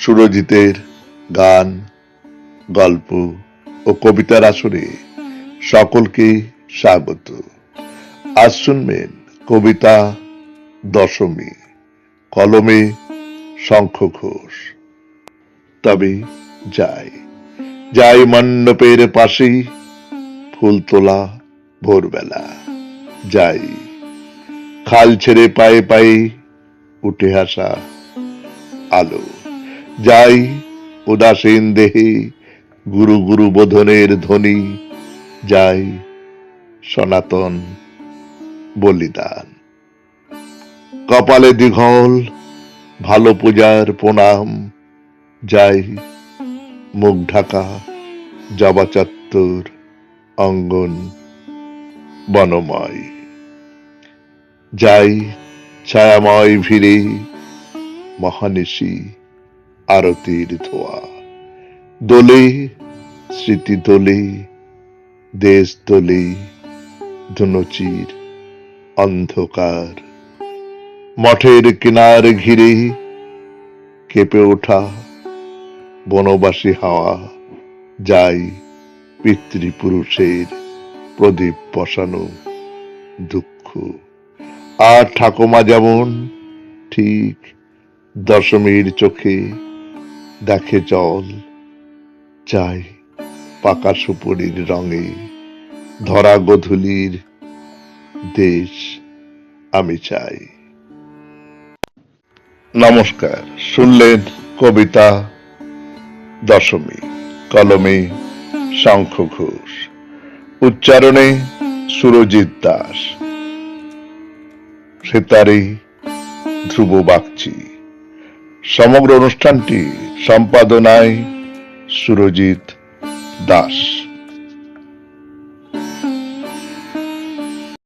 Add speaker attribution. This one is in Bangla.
Speaker 1: সুরজিতের গান, গল্প ও কবিতার আসরে সকলকে স্বাগত। আজ শুনবেন কবিতা দশমী, কলমে শঙ্খ ঘোষ তবে যাই যাই মণ্ডপের পাশেই ফুল তোলা ভোরবেলা। যাই, খাল ছেড়ে পায়ে পায়ে উঠে আসা আলো। যাই উদাসীন দেহে, গুরু গুরু বোধনের ধ্বনি, যাই সনাতন বলিদান। কপালে দীঘল, ভালো পূজার প্রণাম, যাই মুখ ঢাকা, জবা চত্বর, অঙ্গন বনময়। যাই ছায়াময় ভিড়ে, মহানিশি আরতির ধোয়া দোলে, স্মৃতি দোলে, দেশ দোলে, ধনুচির অন্ধকার। মঠের কিনার ঘিরে কেঁপে ওঠা বনবাসী হাওয়া যাই পিতৃপুরুষের প্রদীপ বসানো দুঃখ। আর ঠাকুমা যেমন ঠিক দশমীর চোখে দেখে জল, চাই পাকা সুপুরির রঙে, ধরা গধুলির দেশ আমি চাই। নমস্কার, শুনলেন কবিতা দশমী, কলমে শঙ্খ ঘোষ, উচ্চারণে সুরজিৎ দাস, সেতারে ধ্রুব বাগচি। সমগ্র অনুষ্ঠানটি সম্পাদনায় সুরজিৎ দাস।